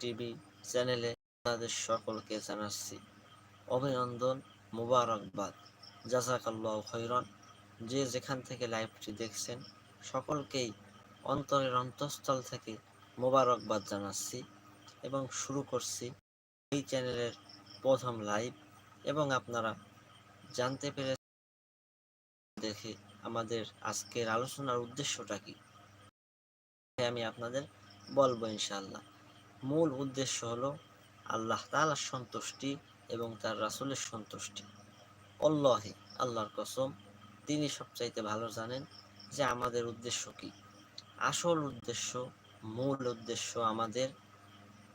TV চ্যানেলে তাদের সকলকে জানাচ্ছি অভিনন্দন মুবারকবাদ। জাজাকাল্লাহ খৈরন যে যেখান থেকে লাইভটি দেখছেন, সকলকেই অন্তরের অন্তঃস্থল থেকে মোবারকবাদ জানাচ্ছি এবং শুরু করছি এই চ্যানেলের প্রথম লাইভ এবং আপনারা জানতে পেরে দেখে আমাদের আজকের আলোচনার উদ্দেশ্যটা কি? আমি আপনাদের বলব ইনশাআল্লাহ। মূল উদ্দেশ্য হলো আল্লাহ তাআলার সন্তুষ্টি এবং তার রাসুলের সন্তুষ্টি। অল্লাহে আল্লাহর কসম, তিনি সবচাইতে ভালো জানেন যে আমাদের উদ্দেশ্য কি। আসল উদ্দেশ্য, মূল উদ্দেশ্য আমাদের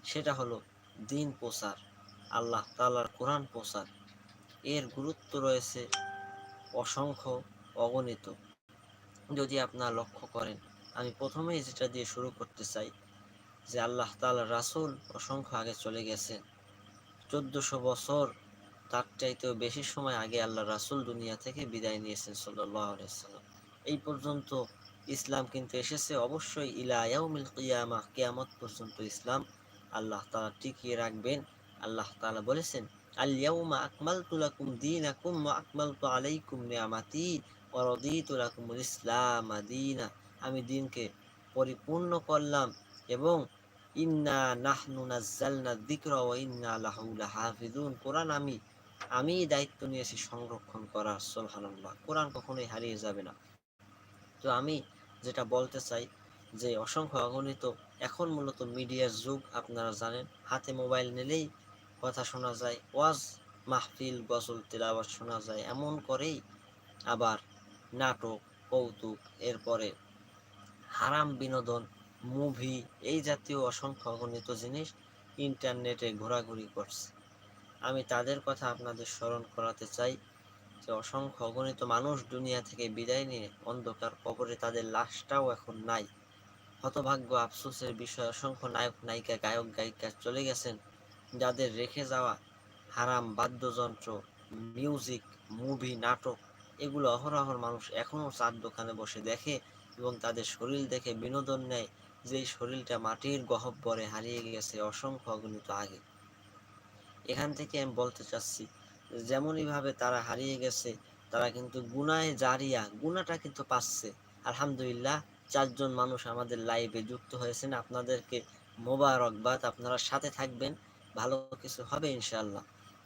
সেটা হলো দিন প্রচার, আল্লাহ তাআলার কোরআন প্রচার। এর গুরুত্ব রয়েছে অসংখ্য অগণিত। যদি আপনারা লক্ষ্য করেন, আমি প্রথমেই যেটা দিয়ে শুরু করতে চাই যে আল্লাহ তাআলা রাসূল অসংখ্য আগে চলে গেছেন। চোদ্দশো বছর, তার চাইতেও বেশি সময় আগে আল্লাহ রাসূল দুনিয়া থেকে বিদায় নিয়েছেন সাল্লাম এই পর্যন্ত ইসলাম কিন্তু এসেছে। অবশ্যই ইলা ইয়াউমিল কিয়ামা, কিয়ামত পর্যন্ত ইসলাম আল্লাহ তাআলা টিকিয়ে রাখবেন। আল্লাহ তাআলা বলেছেন, আল ইয়াউমা আকমালতু দিন দীনাকুম ওয়া আকমালতু আলাইকুম নিয়ামাতি ওয়া রাদিতু লাকুমুল ইসলাম দীনা। আমি দিনকে পরিপূর্ণ করলাম এবং ইন্না নাহনু নাজ্জালনা যিকরা ওয়া ইন্না লাহু লাহাফিজুন কোরআন আমি আমি দায়িত্ব নিয়েছি সংরক্ষণ করার সুবহানাল্লাহ। কোরআন কখনোই হারিয়ে যাবে না। তো আমি যেটা বলতে চাই যে, অসংখ্য অগণিত, এখন মূলত মিডিয়ার যুগ, আপনারা জানেন। হাতে মোবাইল নিলেই কথা শোনা যায়, ওয়াজ মাহফিল, গজল, তেলাওয়াত শোনা যায়, এমন করেই আবার নাটক, কৌতুক, এরপরে হারাম বিনোদন মুভি, এই জাতীয় অসংখ্য অগণিত জিনিস ইন্টারনেটে ঘোরাঘুরি করছে। আমি তাদের কথা আপনাদের স্মরণ করাতে চাই যে অসংখ্য অগণিত মানুষ দুনিয়া থেকে বিদায় নিয়ে অন্ধকার কবরে তাদের লাশটাও এখন নাই। হতভাগ্য আফসোসের বিষয়, অসংখ্য নায়ক, নায়িকা, গায়ক, গায়িকা চলে গেছেন যাদের রেখে যাওয়া হারাম বাদ্যযন্ত্র, মিউজিক, মুভি, নাটক, এগুলো অহরহর মানুষ এখনও চার দোকানে বসে দেখে এবং তাদের শরীর দেখে বিনোদন নেয় যে শরীরটা মাটির গহব্বরে হারিয়ে গেছে অসংখ্য অগণিত আগে। এখান থেকে আমি বলতে চাচ্ছি, যেমনইভাবে তারা হারিয়ে গেছে, তারা কিন্তু গুনায় জারিয়া, গুনাটা কিন্তু পাচ্ছে। আলহামদুলিল্লাহ, চারজন মানুষ আমাদের লাইভে যুক্ত হয়েছেন। আপনাদেরকে মোবারকবাদ, আপনারা সাথে থাকবেন, ভালো কিছু হবে ইনশাআল্লাহ।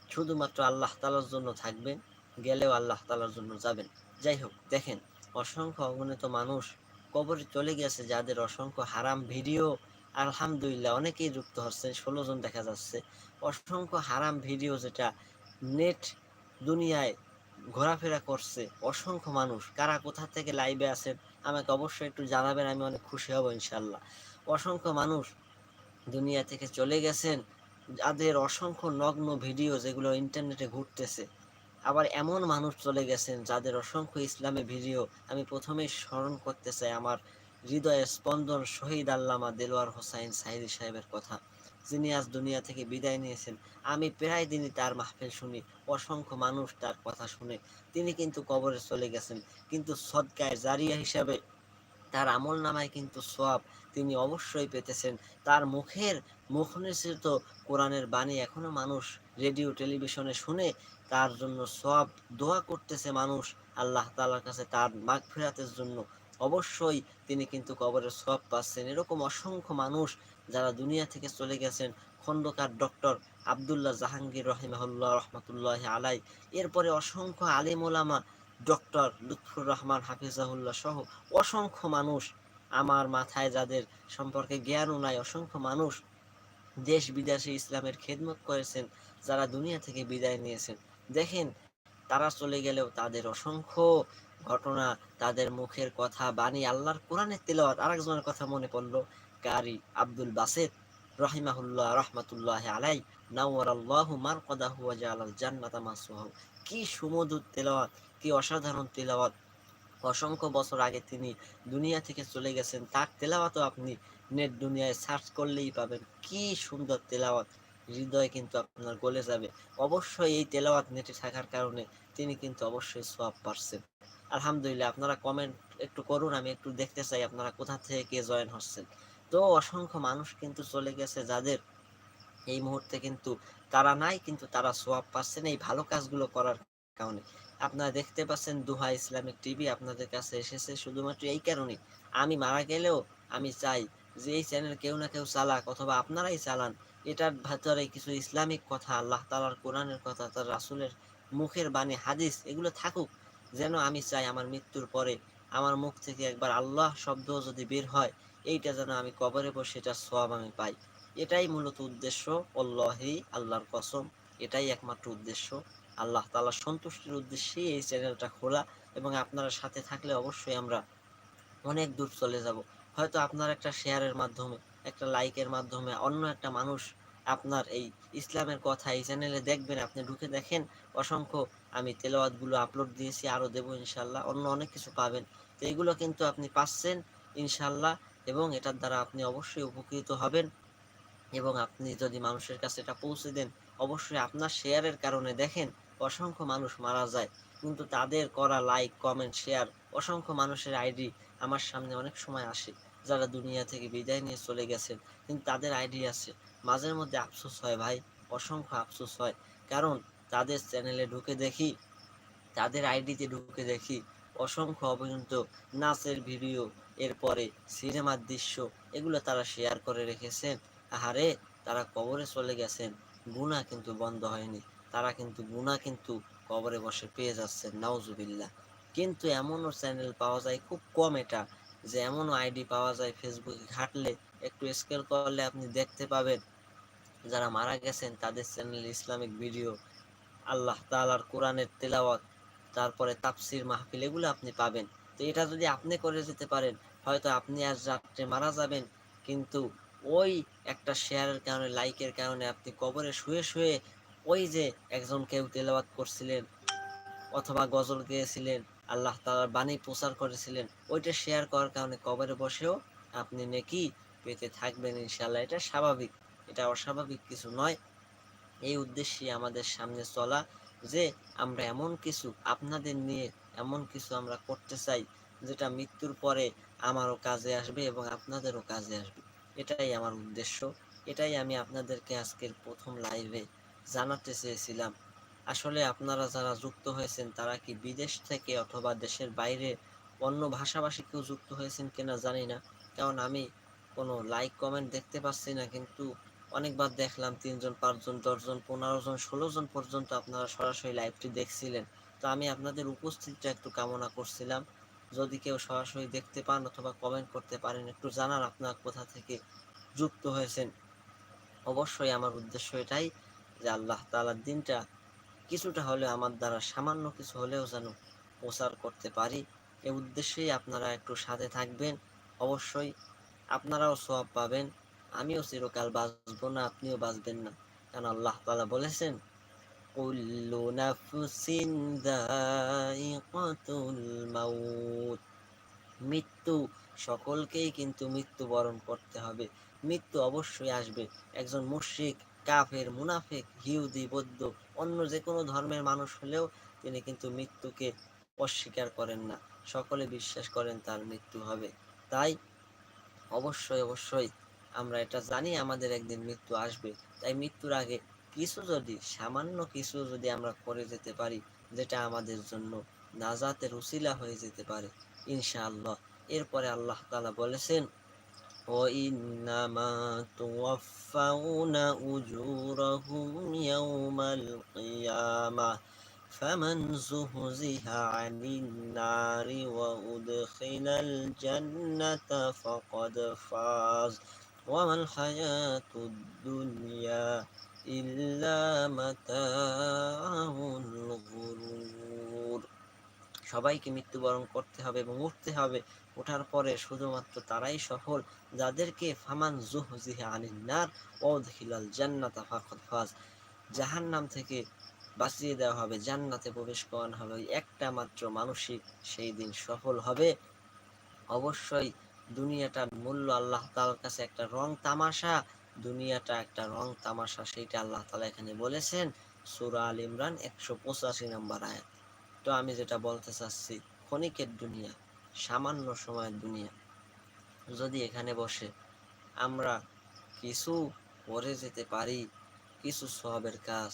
শুধুমাত্র আল্লাহ তালার জন্য থাকবেন, গেলেও আল্লাহ তালার জন্য যাবেন। যাই হোক, দেখেন, অসংখ্য অগণিত মানুষ কবরে চলে গেছে, যাদের অসংখ্য হারাম ভিডিও, আলহামদুলিল্লাহ অনেকেই যুক্ত হচ্ছেন, ষোলো জন দেখা যাচ্ছে। অসংখ্য হারাম ভিডিও যেটা নেট দুনিয়ায় ঘোরাফেরা করছে, অসংখ্য মানুষ। কারা কোথা থেকে লাইভে আছেন, আমাকে অবশ্যই একটু জানাবেন, আমি অনেক খুশি হব ইনশাল্লাহ অসংখ্য মানুষ দুনিয়া থেকে চলে গেছেন, যাদের অসংখ্য নগ্ন ভিডিও যেগুলো ইন্টারনেটে ঘুরতেছে। আবার এমন মানুষ চলে গেছেন যাদের অসংখ্য ইসলামী ভিডিও আমি প্রথমেই স্মরণ করতে চাই আমার হৃদয়ের স্পন্দন শহীদ আল্লামা দেলোয়ার হোসাইন সাহিদি সাহেবের কথা, যিনি আজ দুনিয়া থেকে বিদায় নিয়েছেন। আমি প্রায় দিনই তার মাহফিল শুনি, অসংখ্য মানুষ তার কথা শুনে। তিনি কিন্তু কবরে চলে গেছেন, কিন্তু সদকায় জারিয়া হিসাবে তার আমল নামায় কিন্তু সব তিনি অবশ্যই পেতেছেন। তার মুখের মুখ নিঃসৃত কোরআনের বাণী। এখনও মানুষ রেডিও, টেলিভিশনে শুনে তার জন্য সব দোয়া করতেছে মানুষ আল্লাহ তালার কাছে তার মাগ ফেরাতের জন্য। অবশ্যই তিনি কিন্তু কবরের সব পাচ্ছেন। এরকম অসংখ্য মানুষ যারা দুনিয়া থেকে চলে গেছেন। খন্দকার ডক্টর আবদুল্লাহ জাহাঙ্গীর রহিমাহুল্লাহ রহমতুল্লাহ আলাই, এরপরে অসংখ্য আলিম ওলামা ডক্টর লুৎফুর রহমান হাফিজাহুল্লাহ সহ অসংখ্য মানুষ আমার মাথায় যাদের সম্পর্কে জ্ঞানও নাই, অসংখ্য মানুষ দেশ বিদেশে ইসলামের খেদমত করেছেন, যারা দুনিয়া থেকে বিদায় নিয়েছেন। দেখেন, তারা চলে গেলেও তাদের অসংখ্য ঘটনা তাদের মুখের কথা, বাণী, আল্লাহর কোরআনের তেলাওয়াত। আরেকজনের কথা মনে পড়ল, কারি আব্দুল বাসেদ রহিমাহুল্লাহ রহমতুল্লাহ আলাই নাওয়ার আল্লাহ মার কদাহু জালাল জান্নাতা মাসুহ কি সুমধুর তেলাওয়াত, কি অসাধারণ তেলাওয়াত। অসংখ্য বছর আগে তিনি দুনিয়া থেকে চলে গেছেন। তার তেলাওয়াতও আপনি নেট দুনিয়ায় সার্চ করলেই পাবেন। কি সুন্দর তেলাওয়াত। হৃদয় কিন্তু আপনার গলে যাবে। অবশ্যই এই তেলাওয়াত নেটে থাকার কারণে তিনি কিন্তু অবশ্যই সব পারছেন। আলহামদুলিল্লাহ, আপনারা কমেন্ট একটু করুন, আমি একটু দেখতে চাই আপনারা কোথা থেকে কে জয়েন হচ্ছেন। তো অসংখ্য মানুষ কিন্তু চলে গেছে যাদের এই মুহূর্তে কিন্তু তারা নাই, কিন্তু তারা সোয়াব পাচ্ছেন এই ভালো কাজগুলো করার কারণে। আপনারা দেখতে পাচ্ছেন দুহা ইসলামিক টিভি আপনাদের কাছে এসেছে শুধুমাত্র এই কারণে। আমি মারা গেলেও আমি চাই যে এই চ্যানেল কেউ না কেউ চালাক অথবা আপনারাই চালান। এটার ভেতরে কিছু ইসলামিক কথা, আল্লাহ তালার কোরআনের কথা, তার রাসুলের মুখের বাণী, হাদিস, এগুলো থাকুক। যেন আমি চাই আমার মৃত্যুর পরে আমার মুখ থেকে একবার আল্লাহ শব্দ যদি বের হয়, এইটা যেন আমি কবরে বসে এটার সব আমি পাই। এটাই মূলত উদ্দেশ্য। অল্লাহি আল্লাহর কসম, এটাই একমাত্র উদ্দেশ্য। আল্লাহ তালা সন্তুষ্টির উদ্দেশ্যেই এই চ্যানেলটা খোলা এবং আপনারা সাথে থাকলে অবশ্যই আমরা অনেক দূর চলে যাব। হয়তো আপনার একটা শেয়ারের মাধ্যমে, একটা লাইকের মাধ্যমে অন্য একটা মানুষ আপনার এই ইসলামের কথা এই চ্যানেলে দেখবেন, আপনি ঢুকে দেখেন, অসংখ্য আমি তেলাওয়াতগুলো আপলোড দিয়েছি, আরও দেবো ইনশাল্লাহ অন্য অনেক কিছু পাবেন। তো এইগুলো কিন্তু আপনি পাচ্ছেন ইনশাল্লাহ এবং এটার দ্বারা আপনি অবশ্যই উপকৃত হবেন এবং আপনি যদি মানুষের কাছে এটা পৌঁছে দেন, অবশ্যই আপনার শেয়ারের কারণে দেখেন অসংখ্য মানুষ মারা যায়, কিন্তু তাদের করা লাইক কমেন্ট শেয়ার অসংখ্য মানুষের আইডি আমার সামনে অনেক সময় আসে, যারা দুনিয়া থেকে বিদায় নিয়ে চলে গেছেন, কিন্তু তাদের আইডি আছে। মাঝের মধ্যে আফসোস হয় ভাই, অসংখ্য আফসোস হয়, কারণ তাদের চ্যানেলে ঢুকে দেখি, তাদের আইডিতে ঢুকে দেখি, অসংখ্য অপর্যন্ত নাচের ভিডিও এরপরে সিনেমার দৃশ্য, এগুলো তারা শেয়ার করে রেখেছেন। আহারে, তারা কবরে চলে গেছেন গুণা কিন্তু বন্ধ হয়নি। তারা কিন্তু গুণা কিন্তু কবরে বসে পেয়ে যাচ্ছেন নাউজুবিল্লাহ। কিন্তু এমনও চ্যানেল পাওয়া যায়, খুব কম এটা, যে এমনও আইডি পাওয়া যায় ফেসবুকে ঘাটলে, একটু স্কেল করলে আপনি দেখতে পাবেন। যারা মারা গেছেন, তাদের চ্যানেল ইসলামিক ভিডিও আল্লাহ তালার কোরআনের তেলাওয়াত, তারপরে তাফসির মাহফিল, এগুলো আপনি পাবেন। তো এটা যদি আপনি করে যেতে পারেন, হয়তো আপনি আজ রাত্রে মারা যাবেন, কিন্তু ওই একটা শেয়ারের কারণে লাইকের কারণে আপনি কবরে শুয়ে শুয়ে ওই যে একজন কেউ তেলাওয়াত করছিলেন অথবা গজল গেয়েছিলেন, আল্লাহ তালার বাণী প্রচার করেছিলেন, ওইটা শেয়ার করার কারণে কবরে বসেও আপনি নেকি পেতে থাকবেন ইনশাল্লাহ এটা স্বাভাবিক, এটা অস্বাভাবিক কিছু নয়। এই উদ্দেশ্যে আমাদের সামনে চলা যে আমরা এমন কিছু আপনাদের নিয়ে এমন কিছু আমরা করতে চাই, যেটা মৃত্যুর পরে আমারও কাজে আসবে এবং আপনাদেরও কাজে আসবে। এটাই আমার উদ্দেশ্য, এটাই আমি আপনাদেরকে আজকের প্রথম লাইভে জানাতে চেয়েছিলাম। আসলে আপনারা যারা যুক্ত হয়েছেন, তারা কি বিদেশ থেকে অথবা দেশের বাইরে অন্য ভাষাভাষী কেউ যুক্ত হয়েছেন কিনা জানি না। কারণ আমি কোনো লাইক কমেন্ট দেখতে পাচ্ছি না, কিন্তু অনেকবার দেখলাম তিনজন, পাঁচজন, দশজন পনেরো জন ষোলো জন পর্যন্ত আপনারা সরাসরি লাইভটি দেখছিলেন। তো আমি আপনাদের উপস্থিতিটা একটু কামনা করছিলাম। যদি কেউ সরাসরি দেখতে পান অথবা কমেন্ট করতে পারেন, একটু জানান আপনার কোথা থেকে যুক্ত হয়েছেন। অবশ্যই আমার উদ্দেশ্য এটাই। যে আল্লাহ তালার দিনটা কিছুটা হলেও আমার দ্বারা সামান্য কিছু হলেও যেন প্রচার করতে পারি, এ উদ্দেশ্যেই আপনারা একটু সাথে থাকবেন। অবশ্যই আপনারাও সব পাবেন। আমিও চিরকাল বাঁচবো না, আপনিও বাঁচবেন না। কারণ আল্লাহ তালা বলেছেন মৃত্যু সকলকেই কিন্তু মৃত্যুবরণ করতে হবে। মৃত্যু অবশ্যই আসবে। একজন মুশরিক কাফের, মুনাফিক হিউদি বৌদ্ধ, অন্য যে কোনো ধর্মের মানুষ হলেও তিনি কিন্তু মৃত্যুকে অস্বীকার করেন না। সকলে বিশ্বাস করেন তার মৃত্যু হবে। তাই অবশ্যই অবশ্যই আমরা এটা জানি, আমাদের একদিন মৃত্যু আসবে। তাই মৃত্যুর আগে কিছু যদি, সামান্য কিছু যদি আমরা করে যেতে পারি, যেটা আমাদের জন্য নাজাতের উসিলা হয়ে যেতে পারে, ইনশাআল্লাহ। এরপরে আল্লাহ তালা বলেছেন وإنما توفون أجورهم يوم القيامة فمن زهزها عن النار وأدخل الجنة فقد فاز وما الحياة الدنيا إلا متاع الغرور সবাইকে মৃত্যুবরণ করতে হবে এবং উঠতে হবে ওঠার পরে শুধুমাত্র তারাই সফল, যাদেরকে ফামান জুহজিহা আনিন্নার ওদখিলাল জান্নাতা ফাকদ ফাজ। জাহান্নাম থেকে বাঁচিয়ে দেওয়া হবে, জান্নাতে প্রবেশ করানো হবে। একটা মাত্র মানসিক সেই দিন সফল হবে। অবশ্যই দুনিয়াটার মূল্য আল্লাহ তালার কাছে একটা রং তামাশা, দুনিয়াটা একটা রং তামাশা, সেইটা আল্লাহ তালা এখানে বলেছেন সুরা আল ইমরান একশো পঁচাশি নম্বর আয়াত। তো আমি যেটা বলতে চাচ্ছি, ক্ষণিকের দুনিয়া সামান্য সময়ের দুনিয়া। যদি এখানে বসে আমরা কিছু করে যেতে পারি, কিছু সবের কাজ,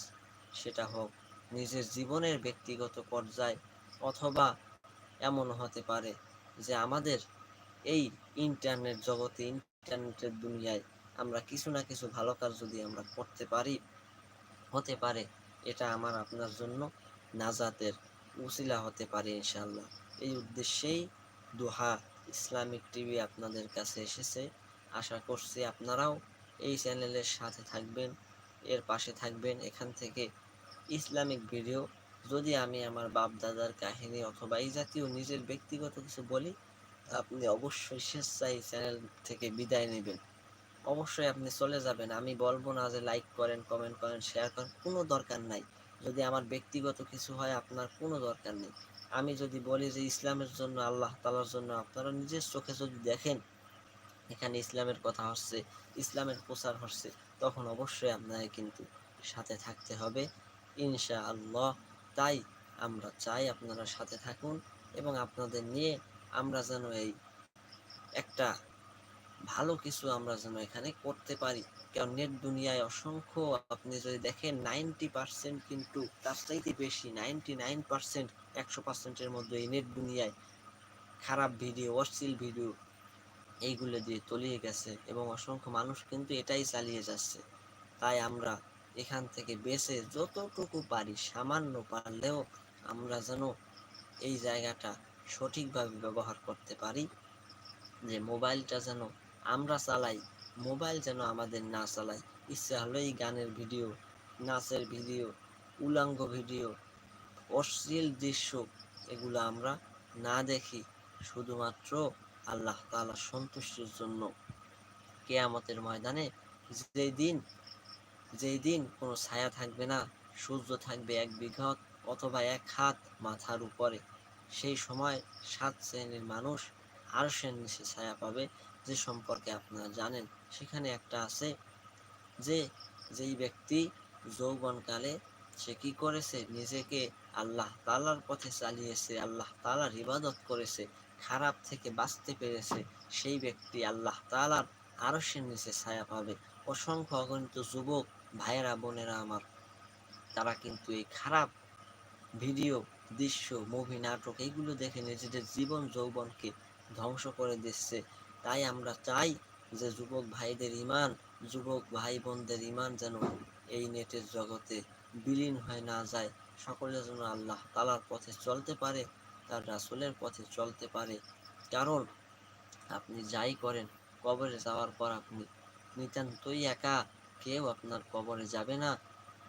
সেটা হোক নিজের জীবনের ব্যক্তিগত পর্যায় অথবা এমন হতে পারে যে আমাদের এই ইন্টারনেট জগতে, ইন্টারনেটের দুনিয়ায় আমরা কিছু না কিছু ভালো কাজ যদি আমরা করতে পারি, হতে পারে। এটা আমার আপনার জন্য নাজাতের উসিলা হতে পারে ইনশাল্লাহ এই উদ্দেশ্যেই দোহা ইসলামিক টিভি আপনাদের কাছে এসেছে। আশা করছি আপনারাও এই চ্যানেলের সাথে থাকবেন, এর পাশে থাকবেন, এখান থেকে ইসলামিক ভিডিও। যদি আমি আমার বাপ দাদার কাহিনী অথবা এই জাতীয় নিজের ব্যক্তিগত কিছু বলি, আপনি অবশ্যই স্বেচ্ছায় চ্যানেল থেকে বিদায় নেবেন। অবশ্যই আপনি চলে যাবেন। আমি বলব না যে লাইক করেন কমেন্ট করেন শেয়ার করেন, কোনো দরকার নাই। যদি আমার ব্যক্তিগত কিছু হয়, আপনার কোনো দরকার নেই। আমি যদি বলি যে ইসলামের জন্য, আল্লাহ তালার জন্য, আপনারা নিজের চোখে যদি দেখেন, এখানে ইসলামের কথা হচ্ছে, ইসলামের প্রচার হচ্ছে, তখন অবশ্যই আপনাকে কিন্তু সাথে থাকতে হবে। ইনশা আল্লাহ তাই আমরা চাই আপনারা সাথে থাকুন এবং আপনাদের নিয়ে আমরা যেন এই একটা ভালো কিছু আমরা যেন এখানে করতে পারি। কারণ নেট দুনিয়ায় অসংখ্য, আপনি যদি দেখেন নাইনটি পার্সেন্ট কিন্তু তার চাইতে বেশি নাইনটি নাইন পার্সেন্ট একশো পার্সেন্টের মধ্যে এই নেট দুনিয়ায় খারাপ ভিডিও, অশ্লীল ভিডিও এইগুলো দিয়ে তলিয়ে গেছে এবং অসংখ্য মানুষ কিন্তু এটাই চালিয়ে যাচ্ছে। তাই আমরা এখান থেকে বেঁচে যতটুকু পারি, সামান্য পারলেও আমরা যেন এই জায়গাটা সঠিকভাবে ব্যবহার করতে পারি, যে মোবাইলটা যেন আমরা চালাই মোবাইল যেন আমাদের না চালাই ইচ্ছা হলেই গানের ভিডিও, নাচের ভিডিও, উলাঙ্গ ভিডিও, অশ্লীল দৃশ্য, এগুলো আমরা না দেখি। শুধুমাত্র আল্লাহ তাআলার সন্তুষ্টির জন্য। কেয়ামতের ময়দানে যেই দিন যেই দিন কোনো ছায়া থাকবে না, সূর্য থাকবে এক বিঘত অথবা এক হাত মাথার উপরে। সেই সময় সাত শ্রেণির মানুষ আরশের নিচে ছায়া পাবে যে সম্পর্কে আপনারা জানেন, সেখানে একটা আছে যে যেই ব্যক্তি যৌবনকালে সে কি করেছে? নিজেকে আল্লাহ তালার পথে চালিয়েছে, আল্লাহ তালার ইবাদত করেছে, খারাপ থেকে বাঁচতে পেরেছে, সেই ব্যক্তি আল্লাহ তালার আরশের নিচে ছায়া পাবে। অসংখ্য অগণিত যুবক, ভাইয়েরা, বোনেরা আমার, তারা কিন্তু এই খারাপ ভিডিও, দৃশ্য, মুভি, নাটক এইগুলো দেখে নিজেদের জীবন, যৌবনকে ধ্বংস করে দিচ্ছে। তাই আমরা চাই যে যুবক ভাইদের ইমান, যুবক ভাই বোনদের ইমান যেন এই নেটের জগতে বিলীন হয়ে না যায়। সকলে যেন আল্লাহ তালার পথে চলতে পারে, তার রাসুলের পথে চলতে পারে। কারণ আপনি যাই করেন, কবরে যাওয়ার পর আপনি নিতান্তই একা, কেউ আপনার কবরে যাবে না।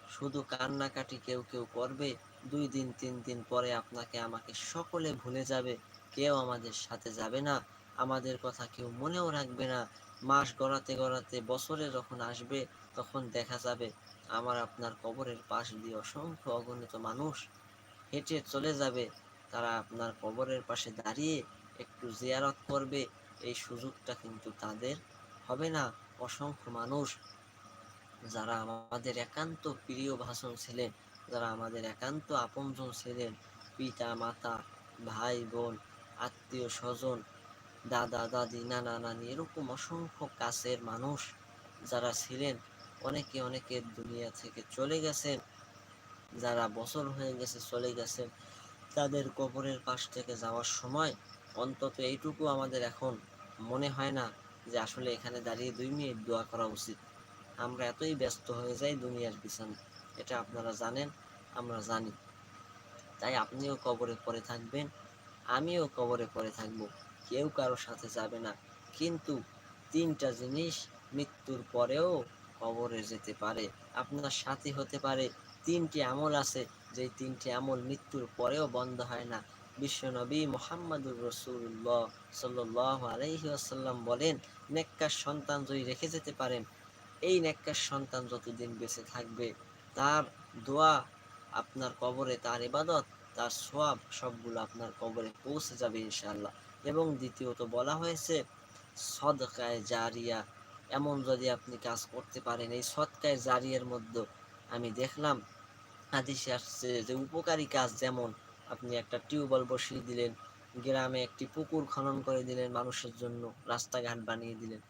শুধু কান্নাকাটি কেউ কেউ করবে, দুই দিন, তিন দিন পরে আপনাকে আমাকে সকলে ভুলে যাবে, কেউ আমাদের সাথে যাবে না। আমাদের কথা কেউ মনেও রাখবে না। মাস গড়াতে গড়াতে বছরে যখন আসবে, তখন দেখা যাবে আমার আপনার কবরের পাশ দিয়ে অসংখ্য অগণিত মানুষ হেঁটে চলে যাবে। তারা আপনার কবরের পাশে দাঁড়িয়ে একটু জিয়ারত করবে। এই সুযোগটা কিন্তু তাদের হবে না। অসংখ্য মানুষ যারা আমাদের একান্ত প্রিয় ভাষণ ছিলেন, যারা আমাদের একান্ত আপনজন ছিলেন। পিতা, মাতা, ভাই, বোন আত্মীয় স্বজন দাদা, দাদি, নানা, নানি এরকম অসংখ্য কাছের মানুষ যারা ছিলেন, অনেকে অনেকের দুনিয়া থেকে চলে গেছেন, যারা বছর হয়ে গেছে চলে গেছেন, তাদের কবরের পাশ থেকে যাওয়ার সময় অন্তত এইটুকু আমাদের এখন মনে হয় না যে আসলে এখানে দাঁড়িয়ে দুই মিনিট দোয়া করা উচিত। আমরা এতই ব্যস্ত হয়ে যাই দুনিয়ার পিছনে, এটা আপনারা জানেন, আমরা জানি। তাই আপনিও কবরে পড়ে থাকবেন, আমিও কবরে পড়ে থাকব। কেউ কারোর সাথে যাবে না। কিন্তু তিনটা জিনিস মৃত্যুর পরেও কবরে যেতে পারে। আপনার সাথী হতে পারে, তিনটি আমল আছে যে তিনটি আমল মৃত্যুর পরেও বন্ধ হয় না। বিশ্বনবী মোহাম্মদুর রসুল্লাহ সাল্লাহ আলহি আসাল্লাম বলেন, নেককার সন্তান যদি রেখে যেতে পারেন, এই নেককার সন্তান যতদিন বেঁচে থাকবে, তার দোয়া আপনার কবরে, তার ইবাদত, তার সোয়াব সবগুলো আপনার কবরে পৌঁছে যাবে ইনশাআল্লাহ। এবং দ্বিতীয়ত বলা হয়েছে, সদকায় জারিয়া, এমন যদি আপনি কাজ করতে পারেন, এই সৎকায় জারিয়ার মধ্যে আমি দেখলাম, হাদিসে আসছে যে উপকারী কাজ যেমন আপনি একটা টিউবওয়েল বসিয়ে দিলেন, গ্রামে একটি পুকুর খনন করে দিলেন, মানুষের জন্য রাস্তাঘাট বানিয়ে দিলেন।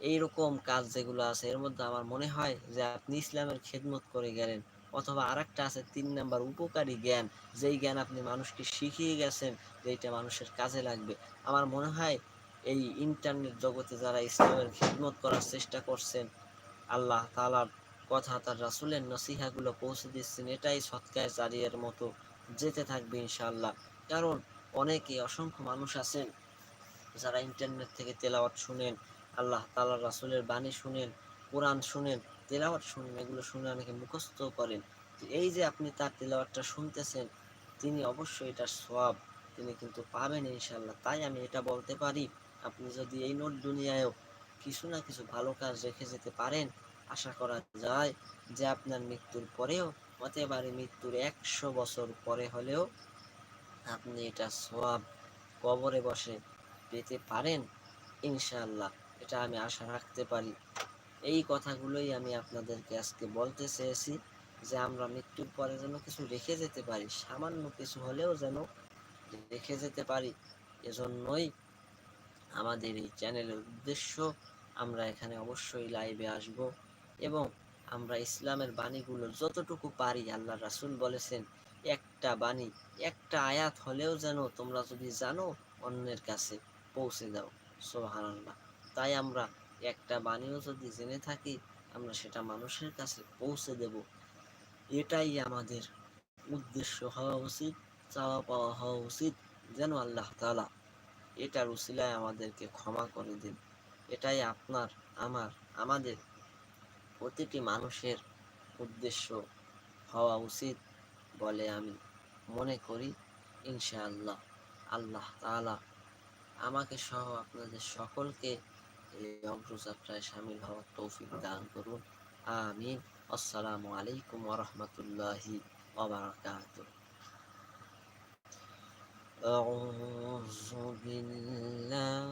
এইরকম কাজ যেগুলো আছে, এর মধ্যে আমার মনে হয় যে আপনি ইসলামের খেদমত করে গেলেন। অথবা আরেকটা আছে, তিন নাম্বার উপকারী জ্ঞান। যেই জ্ঞান আপনি মানুষকে শিখিয়ে গেছেন, যেইটা মানুষের কাজে লাগবে। আমার মনে হয় এই ইন্টারনেট জগতে যারা ইসলামের খেদমত করার চেষ্টা করছেন, আল্লাহ তালার কথা, তার রাসুলের নসিহাগুলো পৌঁছে দিচ্ছেন, এটাই সৎকায় জারিয়ার মতো যেতে থাকবে ইনশাল্লাহ কারণ অনেকে অসংখ্য মানুষ আছেন যারা ইন্টারনেট থেকে তেলাওয়াত শুনেন, আল্লাহ তালার রাসুলের বাণী শুনেন, কোরআন শুনেন তেলাওয়াত শুনুন, এগুলো শুনে অনেকে মুখস্থ করেন এই যে আপনি তার তেলাওয়াতটা শুনতেছেন, তিনি অবশ্যই এটার সব তিনি কিন্তু পাবেন ইনশাল্লাহ তাই আমি এটা বলতে পারি, আপনি যদি এই নোট দুনিয়ায়ও কিছু না কিছু ভালো কাজ রেখে যেতে পারেন, আশা করা যায় যে আপনার মৃত্যুর পরেও হতে পারে মৃত্যুর একশো বছর পরে হলেও আপনি এটা সব কবরে বসে পেতে পারেন ইনশাআল্লাহ। এটা আমি আশা রাখতে পারি। এই কথাগুলোই আমি আপনাদেরকে আজকে বলতে চেয়েছি যে আমরা মৃত্যুর পরে যেন কিছু রেখে যেতে পারি, সামান্য কিছু হলেও যেন রেখে যেতে পারি। এজন্যই আমাদের এই চ্যানেলের উদ্দেশ্য, আমরা এখানে অবশ্যই লাইভে আসব এবং আমরা ইসলামের বাণীগুলো যতটুকু পারি, আল্লাহ রাসুল বলেছেন, একটা বাণী, একটা আয়াত হলেও যেন তোমরা যদি জানো, অন্যের কাছে পৌঁছে দাও। সোহান তাই আমরা একটা বাণীও যদি জেনে থাকি, আমরা সেটা মানুষের কাছে পৌঁছে দেব। এটাই আমাদের উদ্দেশ্য। হওয়া উচিত, চাওয়া পাওয়া হওয়া উচিত যেন আল্লাহ তালা এটার উসিলায় আমাদেরকে ক্ষমা করে দিন। এটাই আপনার, আমার, আমাদের প্রতিটি মানুষের উদ্দেশ্য। হওয়া উচিত বলে আমি মনে করি, ইনশাআল্লাহ। আল্লাহ তালা আমাকে সহ আপনাদের সকলকে এই অগ্রযাত্রায় সামিল হওয়ার তৌফিক দান করুন আমিন আসসালামু আলাইকুম ওরহমতুল্লাহি ওবরাকাতুহ أعوذ بالله